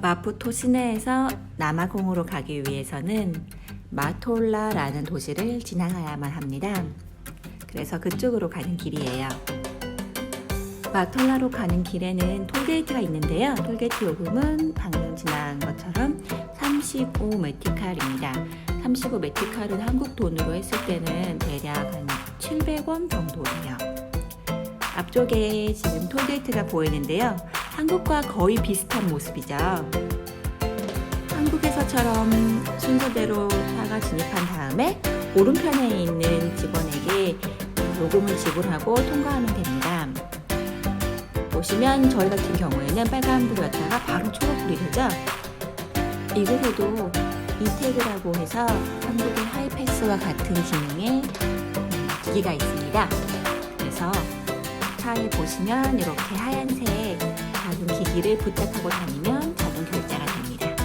마푸토 시내에서 남아공으로 가기 위해서는 마톨라라는 도시를 지나가야만 합니다. 그래서 그쪽으로 가는 길이에요. 마톨라로 가는 길에는 톨게이트가 있는데요. 톨게이트 요금은 방금 지나간 것처럼 35 메티칼입니다. 35 메티칼은 한국 돈으로 했을 때는 대략 한 700원 정도 예요. 앞쪽에 지금 톨게이트가 보이는데요. 한국과 거의 비슷한 모습이죠. 한국에서처럼 순서대로 차가 진입한 다음에 오른편에 있는 직원에게 요금을 지불하고 통과하면 됩니다. 보시면 저희 같은 경우에는 빨간불이었다가 바로 초록불이 되죠. 이곳에도 이태그라고 해서 한국의 하이패스와 같은 기능의 음, 기기가 있습니다. 그래서 차에 보시면 이렇게 하얀색 기기를 부착하고 다니면 자동 결제가 됩니다.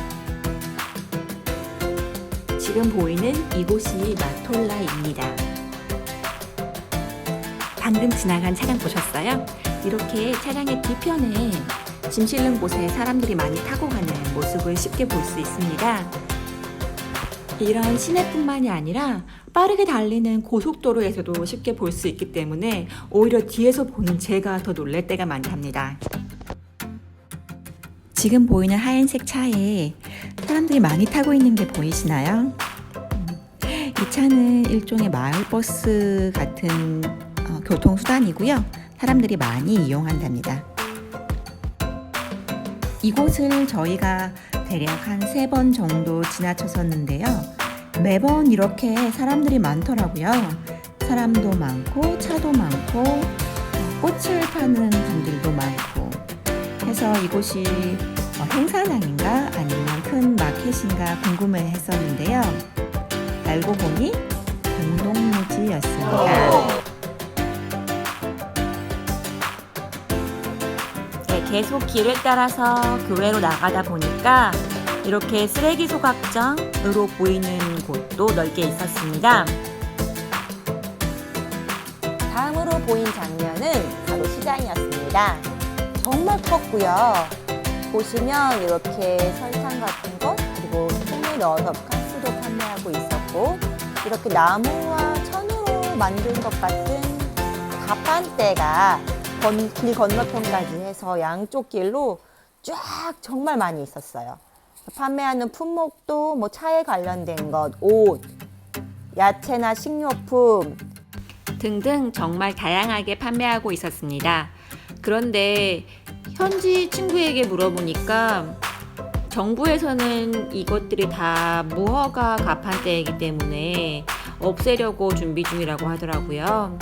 지금 보이는 이곳이 마톨라입니다. 방금 지나간 차량 보셨어요? 이렇게 차량의 뒤편에 짐 실는 곳에 사람들이 많이 타고 가는 모습을 쉽게 볼 수 있습니다. 이런 시내뿐만이 아니라 빠르게 달리는 고속도로에서도 쉽게 볼 수 있기 때문에 오히려 뒤에서 보는 제가 더 놀랄 때가 많답니다. 지금 보이는 하얀색 차에 사람들이 많이 타고 있는 게 보이시나요? 음, 이 차는 일종의 마을버스 같은 어, 교통수단이고요. 사람들이 많이 이용한답니다. 이곳을 저희가 대략 한 세 번 정도 지나쳤었는데요. 매번 이렇게 사람들이 많더라고요. 사람도 많고, 차도 많고, 어, 꽃을 파는 분들도 많고, 해서 이곳이 어, 행사장인가 아니면 큰 마켓인가 궁금해 했었는데요. 알고 보니 공동묘지였습니다. 네, 계속 길을 따라서 교외로 나가다 보니까 이렇게 쓰레기 소각장으로 보이는 곳도 넓게 있었습니다. 다음으로 보인 장면은 바로 시장이었습니다. 정말 컸고요. 보시면 이렇게 설탕 같은 것 그리고 콩을 넣어서 가스도 판매하고 있었고 이렇게 나무와 천으로 만든 것 같은 가판대가 건, 길 건너편까지 해서 양쪽 길로 쫙 정말 많이 있었어요. 판매하는 품목도 뭐 차에 관련된 것, 옷, 야채나 식료품 등등 정말 다양하게 판매하고 있었습니다. 그런데 현지 친구에게 물어보니까 정부에서는 이것들이 다 무허가 가판대이기 때문에 없애려고 준비 중이라고 하더라고요.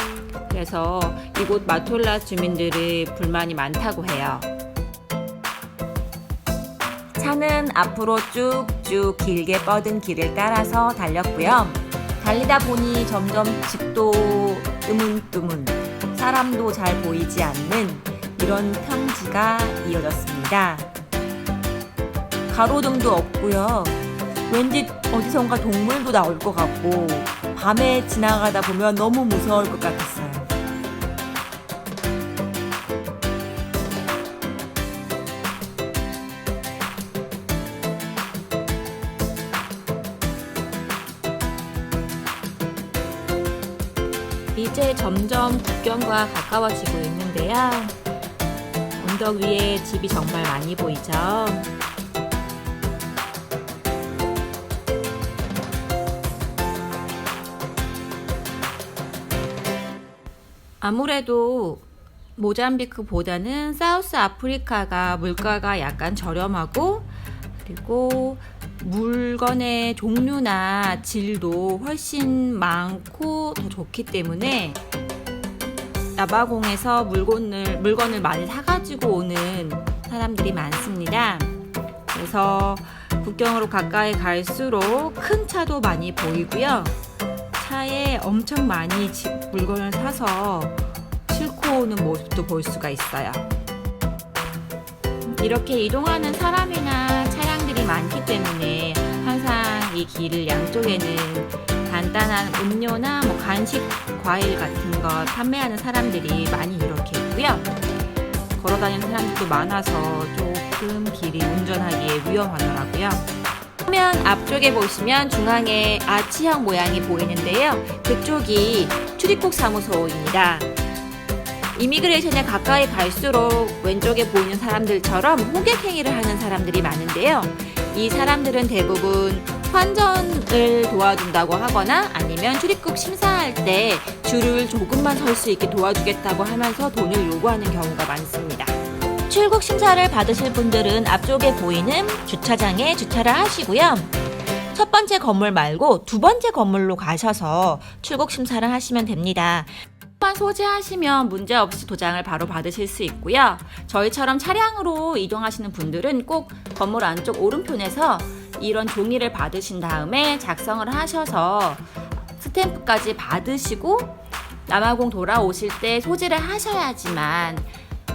그래서 이곳 마톨라 주민들의 불만이 많다고 해요. 차는 앞으로 쭉쭉 길게 뻗은 길을 따라서 달렸고요. 달리다 보니 점점 집도 뜨문뜨문, 사람도 잘 보이지 않는 이런 평지가 이어졌습니다. 가로등도 없고요. 왠지 어디선가 동물도 나올 것 같고 밤에 지나가다 보면 너무 무서울 것 같았어요. 이제 점점 국경과 가까워지고 있는데요. 언덕 위에 집이 정말 많이 보이죠. 아무래도 모잠비크보다는 사우스 아프리카가 물가가 약간 저렴하고 그리고 물건의 종류나 질도 훨씬 많고 더 좋기 때문에 나바공에서 물건을 물건을 많이 사가지고 오는 사람들이 많습니다. 그래서 국경으로 가까이 갈수록 큰 차도 많이 보이고요. 차에 엄청 많이 지- 물건을 사서 싣고 오는 모습도 볼 수가 있어요. 이렇게 이동하는 사람이나 차량들이 많기 때문에 항상 이 길을 양쪽에는 간단한 음료나 뭐 간식, 과일 같은 것 판매하는 사람들이 많이 이렇게 있고요. 걸어 다니는 사람들도 많아서 조금 길이 운전하기에 위험하더라고요. 화면 앞쪽에 보시면 중앙에 아치형 모양이 보이는데요. 그쪽이 출입국 사무소입니다. 이미그레이션에 가까이 갈수록 왼쪽에 보이는 사람들처럼 호객 행위를 하는 사람들이 많은데요. 이 사람들은 대부분 환전을 도와준다고 하거나 아니면 출입국 심사할 때 줄을 조금만 설 수 있게 도와주겠다고 하면서 돈을 요구하는 경우가 많습니다. 출국 심사를 받으실 분들은 앞쪽에 보이는 주차장에 주차를 하시고요. 첫 번째 건물 말고 두 번째 건물로 가셔서 출국 심사를 하시면 됩니다. 만 소지하시면 문제없이 도장을 바로 받으실 수 있고요. 저희처럼 차량으로 이동하시는 분들은 꼭 건물 안쪽 오른편에서 이런 종이를 받으신 다음에 작성을 하셔서 스탬프까지 받으시고 남아공 돌아오실 때 소지를 하셔야지만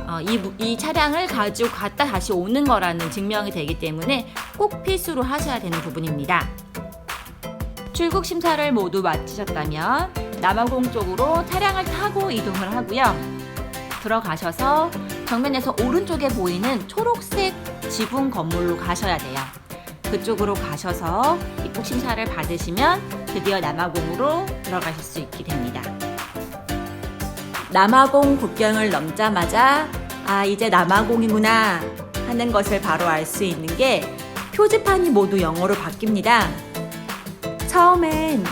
어, 이, 무- 이 차량을 가지고 갔다 다시 오는 거라는 증명이 되기 때문에 꼭 필수로 하셔야 되는 부분입니다. 출국 심사를 모두 마치셨다면 남아공 쪽으로 차량을 타고 이동을 하고요. 들어가셔서 정면에서 오른쪽에 보이는 초록색 지붕 건물로 가셔야 돼요. 그쪽으로 가셔서 입국 심사를 받으시면 드디어 남아공으로 들어가실 수 있게 됩니다. 남아공 국경을 넘자마자 아 이제 남아공이구나 하는 것을 바로 알 수 있는 게 표지판이 모두 영어로 바뀝니다. 처음엔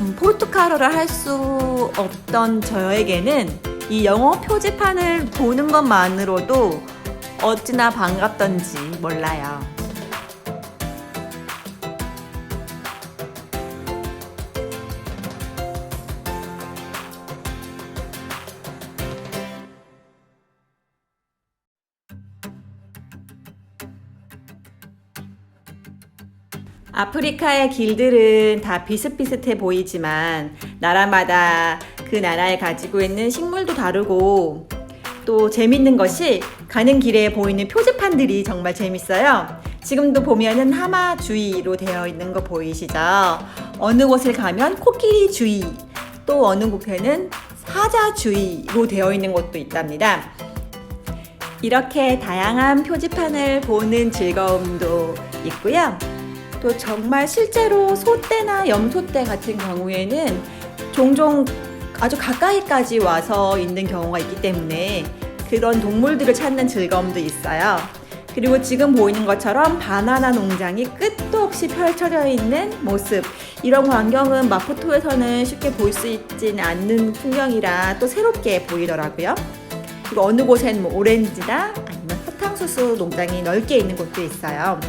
음, 포르투갈어를 할 수 없던 저에게는 이 영어 표지판을 보는 것만으로도 어찌나 반갑던지 몰라요. 아프리카의 길들은 다 비슷비슷해 보이지만 나라마다 그 나라에 가지고 있는 식물도 다르고 또 재밌는 것이 가는 길에 보이는 표지판들이 정말 재밌어요. 지금도 보면은 하마 주의로 되어 있는 거 보이시죠? 어느 곳을 가면 코끼리 주의, 또 어느 곳에는 사자 주의로 되어 있는 곳도 있답니다. 이렇게 다양한 표지판을 보는 즐거움도 있고요. 또 정말 실제로 소떼나 염소떼 같은 경우에는 종종 아주 가까이까지 와서 있는 경우가 있기 때문에 그런 동물들을 찾는 즐거움도 있어요. 그리고 지금 보이는 것처럼 바나나 농장이 끝도 없이 펼쳐져 있는 모습. 이런 광경은 마푸토에서는 쉽게 볼 수 있지는 않는 풍경이라 또 새롭게 보이더라고요. 그리고 어느 곳엔 뭐 오렌지나 아니면 사탕수수 농장이 넓게 있는 곳도 있어요.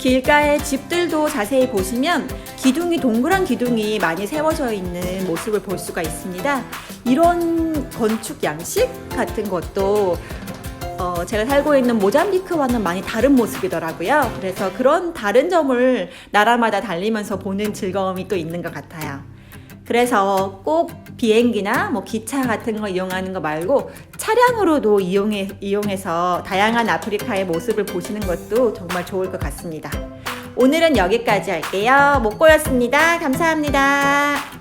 길가의 집들도 자세히 보시면 기둥이 동그란 기둥이 많이 세워져 있는 모습을 볼 수가 있습니다. 이런 건축 양식 같은 것도 어, 제가 살고 있는 모잠비크와는 많이 다른 모습이더라고요. 그래서 그런 다른 점을 나라마다 달리면서 보는 즐거움이 또 있는 것 같아요. 그래서 꼭 비행기나 뭐 기차 같은 거 이용하는 거 말고 차량으로도 이용해, 이용해서 다양한 아프리카의 모습을 보시는 것도 정말 좋을 것 같습니다. 오늘은 여기까지 할게요. 목고였습니다. 감사합니다.